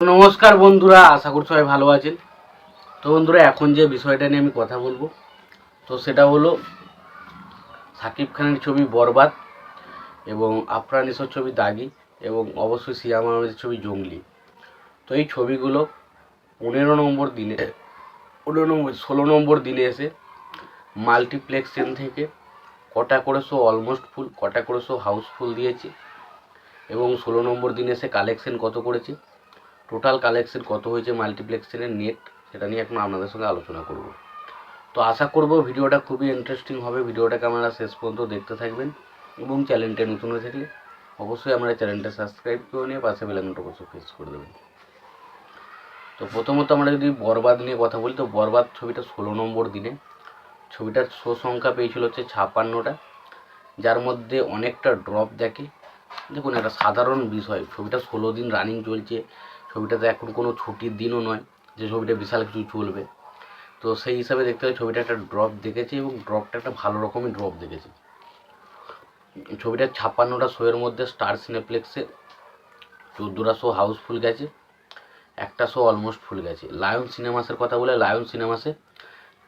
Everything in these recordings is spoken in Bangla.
নমস্কার বন্ধুরা, আশা করি সবাই ভালো আছেন। তো বন্ধুরা, এখন যে বিষয়টা নিয়ে আমি কথা বলব, তো সেটা হলো সাকিব খানের ছবি বরবাদ এবং আফরান ইসর ছবি দাগি এবং অবশ্যই সিয়াম আহমেদের ছবি জঙ্গলি। তো এই ছবিগুলো পনেরো নম্বর দিনে, পনেরো নম্বর, ষোলো নম্বর দিনে এসে মাল্টিপ্লেক্স ট্রেন থেকে কটা করে শো অলমোস্ট ফুল কটা করে শো হাউসফুল দিয়েছে এবং ষোলো নম্বর দিনে এসে কালেকশন কত করেছে? টোটাল কালেকশন কত হয়েছে মাল্টিপ্লেক্সের নেট সেটা নিয়ে এখন আপনাদের সঙ্গে আলোচনা করব। তো আশা করব ভিডিওটা খুবই ইন্টারেস্টিং হবে ভিডিওটাকে আপনারা শেষ পর্যন্ত দেখতে থাকবেন এবং চ্যানেলটা নতুন হয়ে থাকলে অবশ্যই আমরা চ্যানেলটা সাবস্ক্রাইব করে নিয়ে পাশে বেলাঘন্টা অবশ্যই প্রেস করে দেবেন। তো প্রথমত আমরা যদি বরবাদ নিয়ে কথা বলি, তো বরবাদ ছবিটা ষোলো নম্বর দিনে। ছবিটার শো সংখ্যা পেয়েছিল হচ্ছে ছাপান্নটা যার মধ্যে অনেকটা ড্রপ দেখে। দেখুন, একটা সাধারণ বিষয়, ছবিটা ষোলো দিন রানিং চলছে। ছবিটাতে এখন কোনো ছুটির দিনও নয় যে ছবিটা বিশাল কিছু চলবে। তো সেই হিসাবে দেখতে হয় ছবিটা একটা ড্রপ দেখেছি এবং ড্রপটা একটা ভালো রকমই ড্রপ দেখেছি। ছবিটা ছাপ্পান্নটা শোয়ের মধ্যে স্টার সিনেপ্লেক্সে চোদ্দোটা শো হাউসফুল গেছে, একটা শো অলমোস্ট ফুল গেছে। লায়ন সিনেমাসের কথা বলে লায়ন সিনেমাসে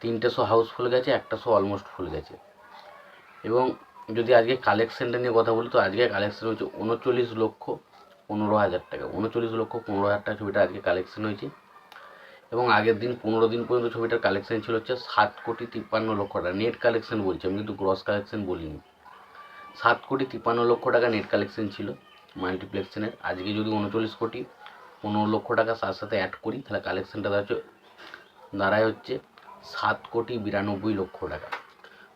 তিনটে শো হাউসফুল গেছে, একটা শো অলমোস্ট ফুল গেছে। এবং যদি আজকে কালেকশানটা নিয়ে কথা বলি, তো আজকে কালেকশান হচ্ছে উনচল্লিশ লক্ষ পনেরো হাজার টাকা, উনচল্লিশ লক্ষ পনেরো হাজার টাকা ছবিটা আজকে কালেকশন হয়েছে। এবং আগের দিন পনেরো দিন পর্যন্ত ছবিটার কালেকশন ছিল হচ্ছে সাত কোটি তিপ্পান্ন লক্ষ টাকা নেট কালেকশন বলছি, আমি কিন্তু গ্রস কালেকশন বলিনি। সাত কোটি তিপ্পান্ন লক্ষ টাকা নেট কালেকশন ছিল মাল্টিপ্লেক্সনের আজকে যদি উনচল্লিশ কোটি পনেরো লক্ষ টাকা সাথে সাথে অ্যাড করি, তাহলে কালেকশনটা দাঁড়াচ্ছে দাঁড়ায় হচ্ছে সাত কোটি বিরানব্বই লক্ষ টাকা।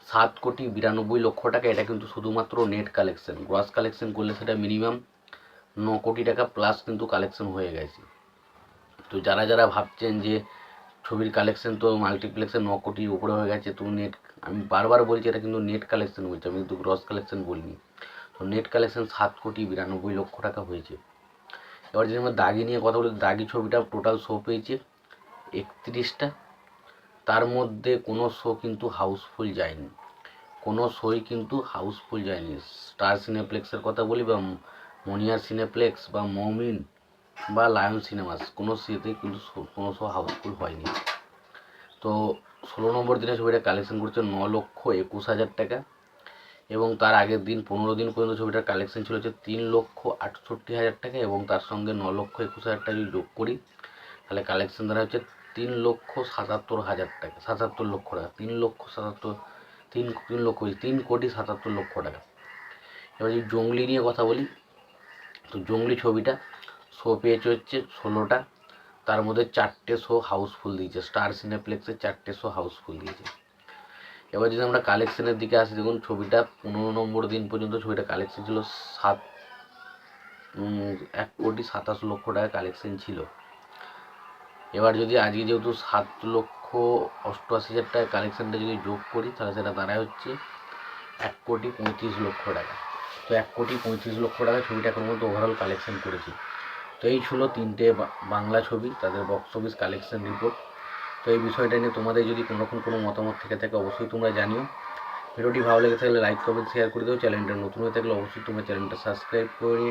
সাত কোটি বিরানব্বই লক্ষ টাকা, এটা কিন্তু শুধুমাত্র নেট কালেকশন গ্রস কালেকশন করলে সেটা মিনিমাম ন কোটি টাকা প্লাস কিন্তু কালেকশন হয়ে গেছে। তো যারা যারা ভাবছেন যে ছবির কালেকশন তো মাল্টিপ্লেক্সে ন কোটির উপরে হয়ে গেছে, তো নেট আমি বারবার বলছি এটা কিন্তু নেট কালেকশন বলছি, আমি কিন্তু গ্রস কালেকশন বলিনি। তো নেট কালেকশন সাত কোটি বিরানব্বই লক্ষ টাকা হয়েছে। এবার যদি আমরা দাগি নিয়ে কথা বলি, দাগি ছবিটা টোটাল শো পেয়েছে একত্রিশটা। তার মধ্যে কোনো শো কিন্তু হাউসফুল যায়নি। কোনো শোই কিন্তু হাউসফুল যায়নি। স্টার সিনেপ্লেক্সের কথা বলি বা মনিয়ার সিনেপ্লেক্স বা মমিন বা লায়ন সিনেমাস কোনো সিতে কিন্তু কোনো শো হাউসফুল হয়নি। তো ষোলো নম্বর দিনে ছবিটা কালেকশন করছে ন লক্ষ একুশ হাজার টাকা এবং তার আগের দিন, পনেরো দিন পর্যন্ত ছবিটার কালেকশন ছিল হচ্ছে তিন লক্ষ আটষট্টি হাজার টাকা এবং তার সঙ্গে ন লক্ষ একুশ হাজার টাকা যদি যোগ করি, তাহলে কালেকশন দ্বারা হচ্ছে তিন লক্ষ সাতাত্তর হাজার টাকা, সাতাত্তর লক্ষ টাকা, তিন লক্ষ সাতাত্তর, তিন তিন লক্ষ, তিন কোটি সাতাত্তর লক্ষ টাকা। এবার যদি জঙ্গলি নিয়ে কথা বলি তো জঙ্গলি ছবিটা শো পেয়েছে হচ্ছে ষোলোটা। তার মধ্যে চারটে শো হাউসফুল দিয়েছে। স্টার সিনেপ্লেক্সে চারটে শো হাউসফুল দিয়েছে। এবার যদি আমরা কালেকশনের দিকে আসি, দেখুন ছবিটা পনেরো নম্বর দিন পর্যন্ত ছবিটা কালেকশন ছিল। সাত এক কোটি সাতাশ লক্ষ টাকা কালেকশন ছিল। এবার যদি আজকে যেহেতু সাত লক্ষ অষ্টআশি হাজার টাকা কালেকশনটা যদি যোগ করি, তাহলে সেটা দাঁড়ায় হচ্ছে এক কোটি পঁয়ত্রিশ লক্ষ টাকা। তো এক কোটি পঁয়ত্রিশ লক্ষ টাকা ছবিটা এখন মধ্যে ওভারঅল কালেকশন করেছি। তো এই ছিল তিনটে বাংলা ছবি, তাদের বক্স অফিস কালেকশন রিপোর্ট তো এই বিষয়টা নিয়ে তোমাদের যদি কোনো রকম কোনো মতামত থেকে থাকে অবশ্যই তোমরা জানিও। ভিডিওটি ভালো লেগে থাকলে লাইক কমেন্ট শেয়ার করে দিও। চ্যানেলটা নতুন হয়ে থাকলে অবশ্যই তোমরা চ্যানেলটা সাবস্ক্রাইব করে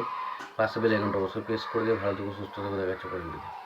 পাশে বেল আইকনটা অবশ্যই প্রেস করে দিও। ভালো থেকো, সুস্থ থেকো, দেখা হচ্ছে পরের video তে।